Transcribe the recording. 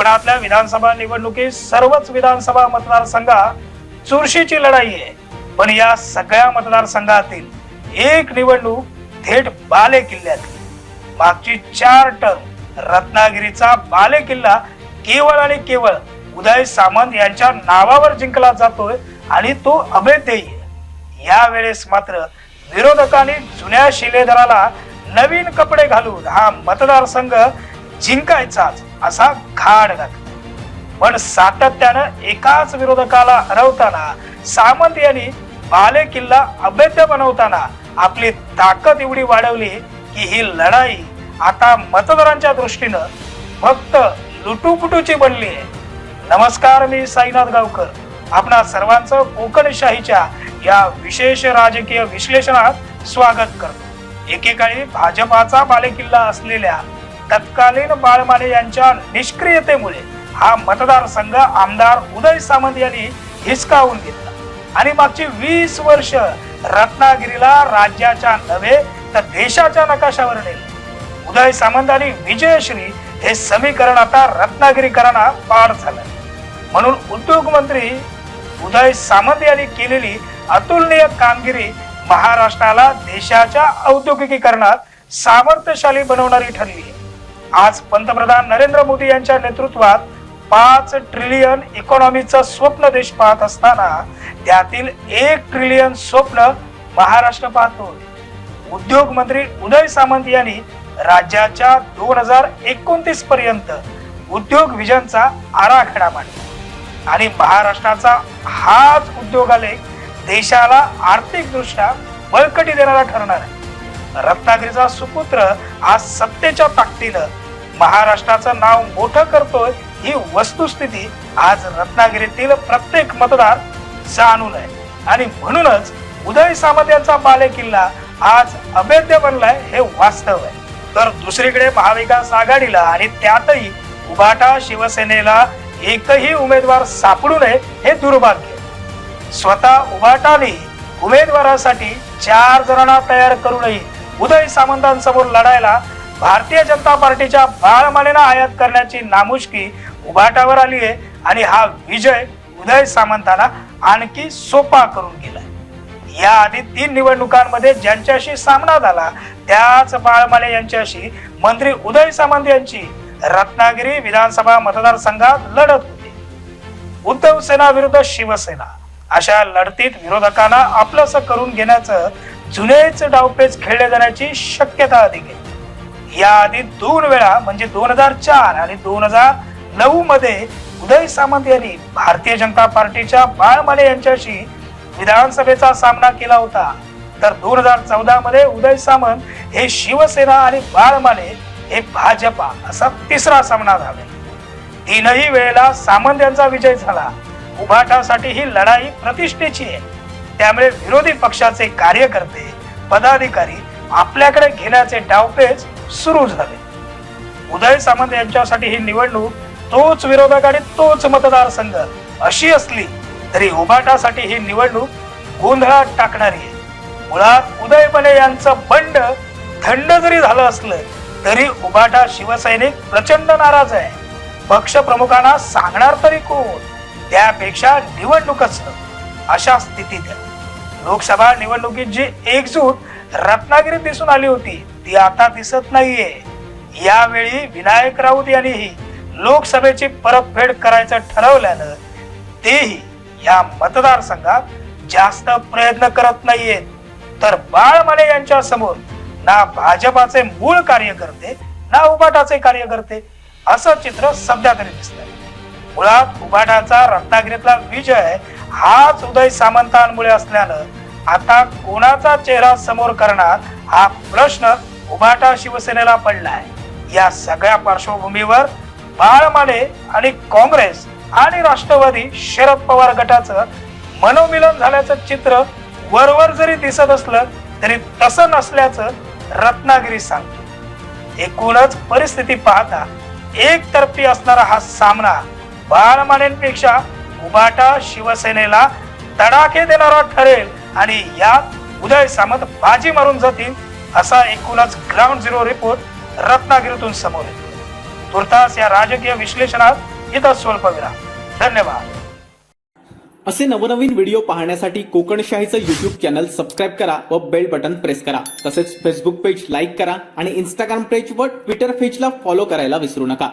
कोकणातल्या विधानसभा निवडणुकीत सर्वच विधानसभा मतदारसंघात चुरशीची लढाई आहे. पण या सगळ्या मतदारसंघातील एक निवडणूक थेट बाले किल्ल्यात. मागची चार टर्म रत्नागिरीचा बाले किल्ला केवळ आणि केवळ उदय सामंत यांच्या नावावर जिंकला जातोय आणि तो अभेद्यही आहे यावेळेस मात्र विरोधकांनी जुन्या शिलेदाराला नवीन कपडे घालून हा मतदारसंघ जिंकायचाच असा घाट घातला पण सातत्यानं एकाच विरोधकाला हरवताना सामंत यांनी बाले किल्ला अभेद्य बनवताना आपली ताकद एवढी वाढवली की ही लढाई आता मतदारांच्या दृष्टीनं फक्त लुटूपुटूची बनली आहे. नमस्कार मी साईनाथ गावकर. आपणा सर्वांचं कोकणशाहीच्या या विशेष राजकीय विश्लेषणात स्वागत करतो. एकेकाळी भाजपाचा बालेकिल्ला असलेल्या तत्कालीन बाळमाने यांच्या निष्क्रियतेमुळे हा मतदारसंघ आमदार उदय सामंत यांनी हिसकावून घेतला. आणि मागची वीस वर्ष रत्नागिरीला राज्याच्या नव्हे तर देशाच्या नकाशावर नेले. उदय सामंत आणि विजयश्री हे समीकरण आता रत्नागिरीकरांना पार झालं. म्हणून उद्योग मंत्री उदय सामंत यांनी केलेली अतुलनीय कामगिरी महाराष्ट्राला देशाच्या औद्योगिकीकरणात सामर्थ्यशाली बनवणारी ठरली. आहे आज पंतप्रधान नरेंद्र मोदी यांच्या नेतृत्वात पाच ट्रिलियन इकॉनॉमीचं स्वप्न देश पाहत असताना त्यातील एक ट्रिलियन स्वप्न महाराष्ट्र पाहतो. उद्योग मंत्री उदय सामंत यांनी राज्याच्या दोन हजार एकोणतीस पर्यंत उद्योग विजनचा आराखडा मांडला. आणि महाराष्ट्राचा हाच उद्योगालय देशाला आर्थिकदृष्ट्या बळकटी देणारा ठरणार आहे. रत्नागिरीचा सुपुत्र आज सत्तेच्या ताकदीनं महाराष्ट्राचं नाव मोठं करतोय ही वस्तुस्थिती आज रत्नागिरीतील प्रत्येक मतदार जाणून आहे. आणि म्हणूनच उदय सामंत यांचा बाले किल्ला आज अभेद्य बनलाय हे वास्तव आहे. तर दुसरीकडे महाविकास आघाडीला आणि त्यातही उभाटा शिवसेनेला एकही उमेदवार सापडू नये हे दुर्भाग्य. स्वतः उभाटाने उमेदवारासाठी चार जणांना तयार करूनही उदय सामंतांसमोर लढायला भारतीय जनता पार्टीच्या बाळमालेना आयात करण्याची नामुष्की उभाटावर आली आहे आणि हा विजय उदय सामंतांना आणखी सोपा करून गेलाय. या आधी तीन निवडणुकांमध्ये ज्यांच्याशी सामना झाला त्याच बाळमाले यांच्याशी मंत्री उदय सामंत यांची रत्नागिरी विधानसभा मतदारसंघात लढत होती. उद्धव सेना विरुद्ध शिवसेना अशा लढतीत विरोधकांना आपलंस करून घेण्याचं जुनेच डावपेच खेळले जाण्याची शक्यता अधिक आहे. याआधी दोन वेळा म्हणजे दोन हजार चार आणि दोन हजार नऊ मध्ये उदय सामंत यांनी भारतीय जनता पार्टीच्या बाळमाले यांच्याशी विधानसभेचा सामना केला होता. तर दोन हजार चौदा मध्ये उदय सामंत हे शिवसेना आणि बाळमाले हे भाजपा असा तिसरा सामना झाला. तीनही वेळेला सामंत यांचा विजय झाला. उभाटासाठी ही लढाई प्रतिष्ठेची आहे. त्यामुळे विरोधी पक्षाचे कार्यकर्ते पदाधिकारी आपल्याकडे घेण्याचे डावपेच सुरू झाले. उदय सामंत यांच्यासाठी ही निवडणूक तोच विरोधक आणि तोच मतदारसंघ अशी असली तरी उभाटासाठी ही निवडणूक गोंधळात टाकणारी आहे. मुळात उदय बने यांचं बंड थंड जरी झालं असलं तरी उभाटा शिवसैनिक प्रचंड नाराज आहे. पक्ष प्रमुखांना सांगणार तरी कोण? त्यापेक्षा निवडणूकच अशा स्थितीत आहे. लोकसभा निवडणुकीत जी एकजूट रत्नागिरीत दिसून आली होती ती आता दिसत नाहीये. यावेळी विनायक राऊत यांनीही लोकसभेची परतफेड करायचं ठरवल्यानं तेही या मतदारसंघात जास्त प्रयत्न करत नाहीयेत. तर बाळमाने यांच्या समोर ना भाजपाचे मूळ कार्यकर्ते ना उबाटाचे कार्यकर्ते असं चित्र सध्या तरी दिसतंय. मुळात उभाटाचा रत्नागिरीतला विजय हाच उदय सामंतांमुळे असल्यानं आता कोणाचा चेहरा समोर करणार हा प्रश्न उभाटा शिवसेनेला पडलाय. या सगळ्या पार्श्वभूमीवर बाळमाने आणि काँग्रेस आणि राष्ट्रवादी शरद पवार गटाचं मनोमिलन झाल्याचं चित्र वरवर जरी दिसत असलं तरी तसं नसल्याचं रत्नागिरी सांगतो. एकूणच परिस्थिती पाहता एकतर्फी असणारा हा सामना बाळमानेपेक्षा उबाटा शिवसेनेला तडाखे देणारा ठरेल आणि यात उदय सामंत बाजी मारून जातील असा एकूणच ग्राउंड झिरो रिपोर्ट रत्नागिरीतून समोर येतो. तुर्तास या राजकीय विश्लेषणात इथं स्वल्पविराम. धन्यवाद. असे नवनवीन व्हिडिओ पाहण्यासाठी कोकणशाहीचं युट्यूब चॅनल सबस्क्राईब करा व बेल बटन प्रेस करा. तसेच फेसबुक पेज लाईक करा आणि इंस्टाग्राम पेज व ट्विटर पेजला फॉलो करायला विसरू नका.